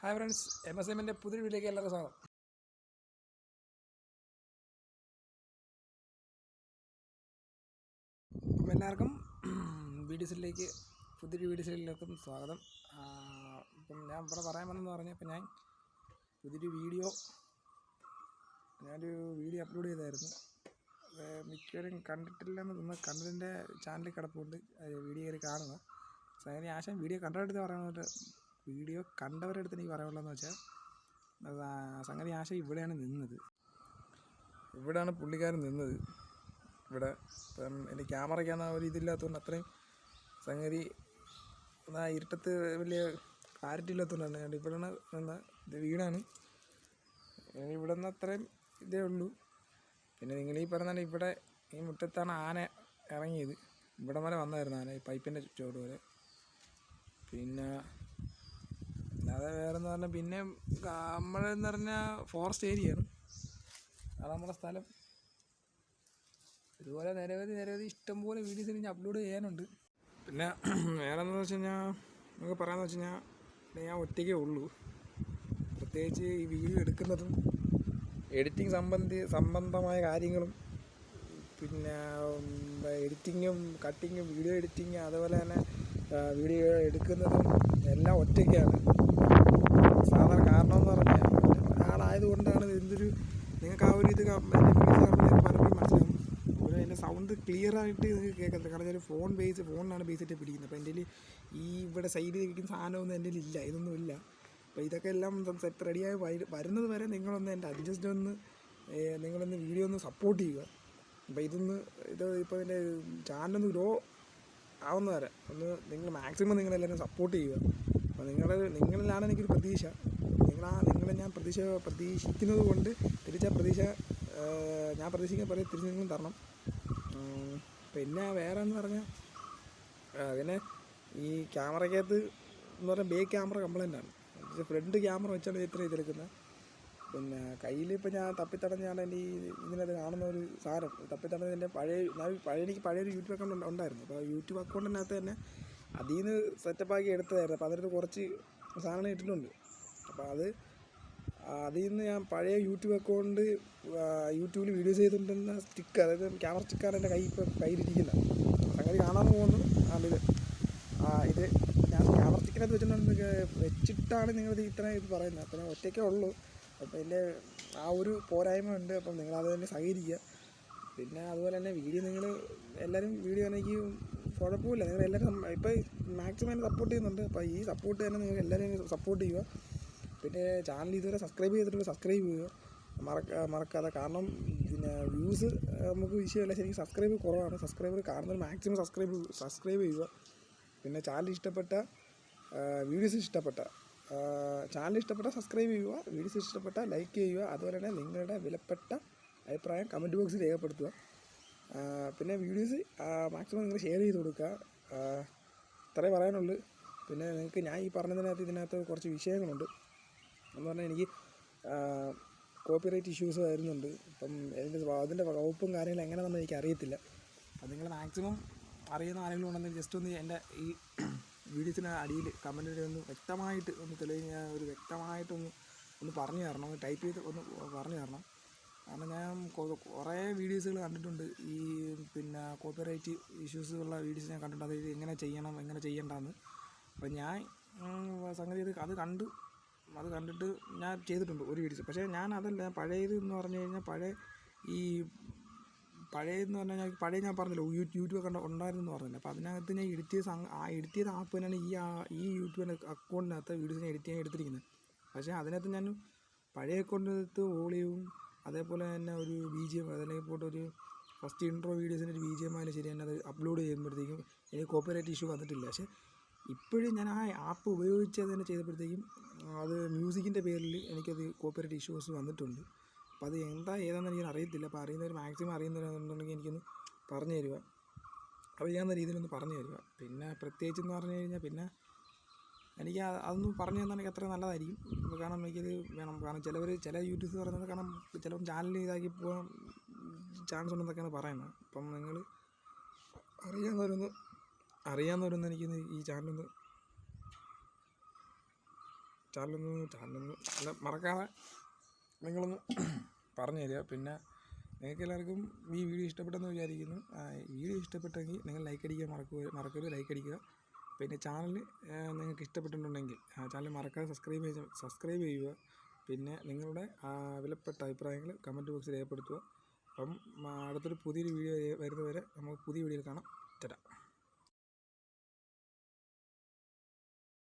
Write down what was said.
Hi friends M S എമ്മിന്റെ പുതിയ വീഡിയോയിലേക്ക് എല്ലാവർക്കും സ്വാഗതം. അപ്പം എല്ലാവർക്കും വീഡിയോസിലേക്ക് പുതിയ വീഡിയോസിലേക്കും സ്വാഗതം. ഇപ്പം ഞാൻ ഇവിടെ പറയാൻ വന്നെന്ന് പറഞ്ഞപ്പോൾ ഞാൻ പുതിയൊരു വീഡിയോ ഞാനൊരു വീഡിയോ അപ്ലോഡ് ചെയ്തായിരുന്നു. മിക്കവരും കണ്ടിട്ടില്ലെന്ന് തോന്നുന്നു. കണ്ടതിന്റെ ചാനലിൽ കിടപ്പുണ്ട്. വീഡിയോ കയറി കാണുക. സംഗതി ആശയം വീഡിയോ കണ്ടിട്ട് പറയുന്നത് വീഡിയോ കണ്ടവരുടെ അടുത്ത് എനിക്ക് പറയാനുള്ളതെന്ന് വെച്ചാൽ സംഗതി ആശ ഇവിടെയാണ് നിന്നത്. ഇവിടെയാണ് പുള്ളിക്കാരൻ നിന്നത്. ഇവിടെ ഇപ്പം എന്റെ ക്യാമറയ്ക്കാന്ന് ഒരു ഇതില്ലാത്തതുകൊണ്ട് അത്രയും സംഗതി ആ ഇരുട്ടത്ത് വലിയ ക്ലാരിറ്റി ഇല്ലാത്തതുകൊണ്ടാണ് ഞാൻ ഇവിടെയാണ് നിന്ന ഇത് വീടാണ്. ഇവിടെ നിന്ന് അത്രയും ഇതേ ഉള്ളൂ. പിന്നെ നിങ്ങൾ ഈ പറഞ്ഞാൽ ഇവിടെ ഈ മുറ്റത്താണ് ആന ഇറങ്ങിയത്. ഇവിടെ വരെ വന്നായിരുന്നു ആന ഈ പൈപ്പിന്റെ ചോട് വരെ. പിന്നെ അല്ലാതെ വേറെ എന്ന് പറഞ്ഞാൽ പിന്നെ നമ്മളെന്ന് പറഞ്ഞാൽ ഫോറസ്റ്റ് ഏരിയ ആണ്. അതാണ് നമ്മുടെ സ്ഥലം. ഇതുപോലെ നിരവധി നിരവധി ഇഷ്ടംപോലെ വീഡിയോസ് എനിക്ക് അപ്ലോഡ് ചെയ്യാനുണ്ട്. പിന്നെ വേറെ എന്താണെന്ന് വെച്ച് കഴിഞ്ഞാൽ നമുക്ക് പറയാമെന്ന് വെച്ച് കഴിഞ്ഞാൽ ഞാൻ ഒറ്റയ്ക്കേ ഉള്ളൂ. പ്രത്യേകിച്ച് ഈ വീഡിയോ എടുക്കുന്നതും എഡിറ്റിംഗ് സംബന്ധി സംബന്ധമായ കാര്യങ്ങളും പിന്നെ എഡിറ്റിങ്ങും കട്ടിങ്ങും വീഡിയോ എഡിറ്റിങ് അതുപോലെ തന്നെ വീഡിയോ എടുക്കുന്നതും എല്ലാം ഒറ്റയ്ക്കാണ്. സാധാരണ കാരണം എന്ന് പറഞ്ഞാൽ ആളായതുകൊണ്ടാണ് എന്തൊരു നിങ്ങൾക്ക് ആ ഒരു ഇത് പലപ്പോഴും മനസ്സിലാവും. അതുപോലെ എന്റെ സൗണ്ട് ക്ലിയർ ആയിട്ട് നിങ്ങൾക്ക് കേൾക്കത്തില്ല. കാരണം വെച്ചാൽ ഫോൺ ബേസ് ഫോണിലാണ് ബേസിട്ട് പിടിക്കുന്നത്. അപ്പോൾ എന്റെ ഈ ഇവിടെ സൈഡിൽ ഇരിക്കുന്ന സാധനമൊന്നും എന്റെ ഇല്ല. ഇതൊന്നും ഇല്ല. അപ്പോൾ ഇതൊക്കെ എല്ലാം സെറ്റ് റെഡിയായി വരുന്നത് വരെ നിങ്ങളൊന്ന് എന്റെ അഡ്ജസ്റ്റ് ഒന്ന് നിങ്ങളൊന്ന് വീഡിയോ ഒന്ന് സപ്പോർട്ട് ചെയ്യുക. അപ്പോൾ ഇതൊന്ന് ഇത് ഇപ്പോൾ എന്റെ ചാനലൊന്ന് ഗ്രോ ആവുന്ന വരെ ഒന്ന് നിങ്ങൾ മാക്സിമം നിങ്ങളെല്ലാവരും സപ്പോർട്ട് ചെയ്യുക. അപ്പോൾ നിങ്ങൾ നിങ്ങളിലാണ് എനിക്കൊരു പ്രതീക്ഷ. നിങ്ങളാ നിങ്ങളെ ഞാൻ പ്രതീക്ഷ പ്രതീക്ഷിക്കുന്നത് കൊണ്ട് തിരിച്ച പ്രതീക്ഷ ഞാൻ പ്രതീക്ഷിക്കുന്ന പോലെ തിരിച്ച് നിങ്ങളും തരണം. പിന്നെ വേറെ എന്ന് പറഞ്ഞാൽ അതിനെ ഈ ക്യാമറയ്ക്കകത്ത് എന്ന് പറഞ്ഞാൽ ബേക്ക് ക്യാമറ കംപ്ലൈന്റ് ആണ്. ഫ്രണ്ട് ക്യാമറ വെച്ചാണ് ഇത്ര ഇതെടുക്കുന്നത് പിന്നെ കയ്യിൽ ഇപ്പം ഞാൻ തപ്പിത്തടഞ്ഞാണ് എന്റെ ഈ ഇതിനകത്ത് കാണുന്ന ഒരു സാധനം. തപ്പിത്തടഞ്ഞ എന്റെ പഴയ ഞാൻ പഴയ എനിക്ക് പഴയൊരു യൂട്യൂബ് അക്കൗണ്ട് ഉണ്ടായിരുന്നു. അപ്പോൾ യൂട്യൂബ് അക്കൗണ്ടിനകത്ത് തന്നെ അതിൽ നിന്ന് സെറ്റപ്പാക്കി എടുത്തതായിരുന്നു. അപ്പോൾ അതിനകത്ത് കുറച്ച് സാധനം ഇട്ടിട്ടുണ്ട്. അപ്പോൾ അത് അതിൽ നിന്ന് ഞാൻ പഴയ യൂട്യൂബ് അക്കൗണ്ട് യൂട്യൂബിൽ വീഡിയോസ് ചെയ്തുകൊണ്ടിരുന്ന സ്റ്റിക്ക് അതായത് ക്യാമറ സ്റ്റിക്കാണ് എന്റെ കൈ ഇപ്പോൾ കയ്യിലിരിക്കുന്നത് സംഗതി കാണാൻ പോകുന്നു. അതിൽ ആ ഇത് ഞാൻ ക്യാമറ സ്റ്റിക്കിനകത്ത് വെച്ചിട്ടുണ്ട് വെച്ചിട്ടാണ് നിങ്ങളിത് ഇത്ര ഇത് പറയുന്നത്. അപ്പോൾ ഞാൻ ഒറ്റയ്ക്കേ ഉള്ളൂ. അപ്പോൾ എന്റെ ആ ഒരു പോരായ്മ ഉണ്ട്. അപ്പം നിങ്ങളത് തന്നെ സഹകരിക്കുക. പിന്നെ അതുപോലെ തന്നെ വീഡിയോ നിങ്ങൾ എല്ലാവരും വീഡിയോ എനിക്ക് കുഴപ്പമില്ല. നിങ്ങൾ എല്ലാവരും ഇപ്പോൾ മാക്സിമം എന്നെ സപ്പോർട്ട് ചെയ്യുന്നുണ്ട്. അപ്പോൾ ഈ സപ്പോർട്ട് തന്നെ നിങ്ങൾ എല്ലാവരും സപ്പോർട്ട് ചെയ്യുക. പിന്നെ ചാനൽ ഇതുവരെ സബ്സ്ക്രൈബ് ചെയ്തിട്ടുള്ള സബ്സ്ക്രൈബ് ചെയ്യുക. മറക്ക മറക്കാതെ. കാരണം പിന്നെ വ്യൂസ് നമുക്ക് വിഷയമല്ല. ശരിക്കും സബ്സ്ക്രൈബ് കുറവാണ്. സബ്സ്ക്രൈബർ കാണുന്നത് മാക്സിമം സബ്സ്ക്രൈബ് സബ്സ്ക്രൈബ് ചെയ്യുക. പിന്നെ ചാനൽ ഇഷ്ടപ്പെട്ട വീഡിയോസ് ഇഷ്ടപ്പെട്ട ചാനൽ ഇഷ്ടപ്പെട്ട സബ്സ്ക്രൈബ് ചെയ്യുക. വീഡിയോസ് ഇഷ്ടപ്പെട്ട ലൈക്ക് ചെയ്യുക. അതുപോലെ തന്നെ നിങ്ങളുടെ വിലപ്പെട്ട അഭിപ്രായം കമന്റ് ബോക്സിൽ രേഖപ്പെടുത്തുക. പിന്നെ വീഡിയോസ് മാക്സിമം നിങ്ങൾ ഷെയർ ചെയ്ത് കൊടുക്കുക. ഇത്രേ പറയാനുള്ളൂ. പിന്നെ നിങ്ങൾക്ക് ഞാൻ ഈ പറഞ്ഞതിനകത്ത് ഇതിനകത്ത് കുറച്ച് വിഷയങ്ങളുണ്ട്. എന്ന് പറഞ്ഞാൽ എനിക്ക് കോപ്പിറൈറ്റ് ഇഷ്യൂസ് വരുന്നുണ്ട്. അപ്പം അതിന്റെ അതിന്റെ വകുപ്പും കാര്യങ്ങളും എങ്ങനെയാണെന്ന് എനിക്ക് അറിയത്തില്ല. അപ്പം നിങ്ങൾ മാക്സിമം അറിയുന്ന ആരെങ്കിലും ഉണ്ടെങ്കിൽ ജസ്റ്റ് ഒന്ന് എന്റെ ഈ വീഡിയോസിന് അടിയിൽ കമന്റിൽ ഒന്ന് വ്യക്തമായിട്ട് ഒന്ന് തെളിഞ്ഞ ഒരു വ്യക്തമായിട്ടൊന്ന് ഒന്ന് പറഞ്ഞു തരണം. ഒന്ന് ടൈപ്പ് ചെയ്ത് ഒന്ന് പറഞ്ഞു തരണം. കാരണം ഞാൻ കുറേ വീഡിയോസുകൾ കണ്ടിട്ടുണ്ട്. ഈ പിന്നെ കോപ്പിറൈറ്റ് ഇഷ്യൂസ് ഉള്ള വീഡിയോസ് ഞാൻ കണ്ടിട്ടുണ്ട്. അത് എങ്ങനെ ചെയ്യണം എങ്ങനെ ചെയ്യണ്ടെന്ന് അപ്പോൾ ഞാൻ സംഗതി അത് അത് കണ്ടു അത് കണ്ടിട്ട് ഞാൻ ചെയ്തിട്ടുണ്ട് ഒരു വീഡിയോസ്. പക്ഷേ ഞാൻ അതല്ല പഴയത് എന്ന് പറഞ്ഞു കഴിഞ്ഞാൽ പഴയ ഈ പഴയതെന്ന് പറഞ്ഞാൽ ഞാൻ പഴയ ഞാൻ പറഞ്ഞല്ലോ യൂട്യൂബ് കണ്ട ഉണ്ടായിരുന്നു പറഞ്ഞില്ല. അപ്പോൾ അതിനകത്ത് ഞാൻ എഡിറ്റ് ചെയ്ത ആ എഡിറ്റ് ചെയ്ത ആപ്പ് തന്നെയാണ് ഈ ഈ യൂട്യൂബിന്റെ അക്കൗണ്ടിനകത്ത് വീഡിയോസ് ഞാൻ എഡിറ്റ് ചെയ്യാൻ എടുത്തിരിക്കുന്നത്. പക്ഷേ അതിനകത്ത് ഞാൻ പഴയ അക്കൗണ്ടിനകത്ത് വോളിയവും അതേപോലെ തന്നെ ഒരു ബി ജി എം അതല്ലെങ്കിൽ പോട്ട് ഒരു ഫസ്റ്റ് ഇൻട്രോ വീഡിയോസിന്റെ ഒരു ബി ജി എം ആയാലും ശരി തന്നെ അത് അപ്ലോഡ് ചെയ്യുമ്പോഴത്തേക്കും എനിക്ക് കോപ്പറേറ്റ് ഇഷ്യൂ വന്നിട്ടില്ല. പക്ഷേ ഇപ്പോഴും ഞാൻ ആ ആപ്പ് ഉപയോഗിച്ച് തന്നെ ചെയ്തപ്പോഴത്തേക്കും അത് മ്യൂസിക്കിന്റെ പേരിൽ എനിക്കത് കോപ്പറേറ്റ് ഇഷ്യൂസ് വന്നിട്ടുണ്ട്. അപ്പോൾ അത് എന്താ ഏതാണെന്ന് എനിക്ക് അറിയത്തില്ല. അപ്പോൾ അറിയുന്നവർ മാക്സിമം അറിയുന്നവരുണ്ടെങ്കിൽ എനിക്കൊന്ന് പറഞ്ഞു തരിക. അറിയാവുന്ന രീതിയിലൊന്ന് പറഞ്ഞു തരിക. പിന്നെ പ്രത്യേകിച്ച് എന്ന് പറഞ്ഞു കഴിഞ്ഞാൽ പിന്നെ എനിക്ക് അതൊന്ന് പറഞ്ഞു തന്നാൽ എനിക്ക് അത്ര നല്ലതായിരിക്കും. കാരണം എനിക്കത് വേണം. കാരണം ചിലവർ ചില യൂട്യൂബ്സ് പറയുന്നത് കാരണം ചിലപ്പം ചാനൽ ഇതാക്കി പോകാൻ ചാൻസ് ഉണ്ടെന്നൊക്കെയാണ് പറയുന്നത്. അപ്പം നിങ്ങൾ അറിയാവുന്നവരൊന്ന് അറിയാവുന്നവരൊന്ന് എനിക്കൊന്ന് ഈ ചാനലൊന്ന് ചാനലൊന്ന് ചാനലൊന്ന് അല്ല മറക്കാതെ നിങ്ങളൊന്ന് പറഞ്ഞു തരിക. പിന്നെ നിങ്ങൾക്ക് എല്ലാവർക്കും ഈ വീഡിയോ ഇഷ്ടപ്പെട്ടെന്ന് വിചാരിക്കുന്നു. വീഡിയോ ഇഷ്ടപ്പെട്ടെങ്കിൽ നിങ്ങൾ ലൈക്ക് അടിക്കാൻ മറക്കുക മറക്കരുത്. ലൈക്ക് അടിക്കുക. പിന്നെ ചാനൽ നിങ്ങൾക്ക് ഇഷ്ടപ്പെട്ടിട്ടുണ്ടെങ്കിൽ ആ ചാനൽ മറക്കാതെ സബ്സ്ക്രൈബ് ചെയ്ത് സബ്സ്ക്രൈബ് ചെയ്യുക. പിന്നെ നിങ്ങളുടെ വിലപ്പെട്ട അഭിപ്രായങ്ങൾ കമന്റ് ബോക്സിൽ രേഖപ്പെടുത്തുക. അപ്പം അടുത്തൊരു പുതിയൊരു വീഡിയോ വരുന്നവരെ നമുക്ക് പുതിയ വീഡിയോയിൽ കാണാം.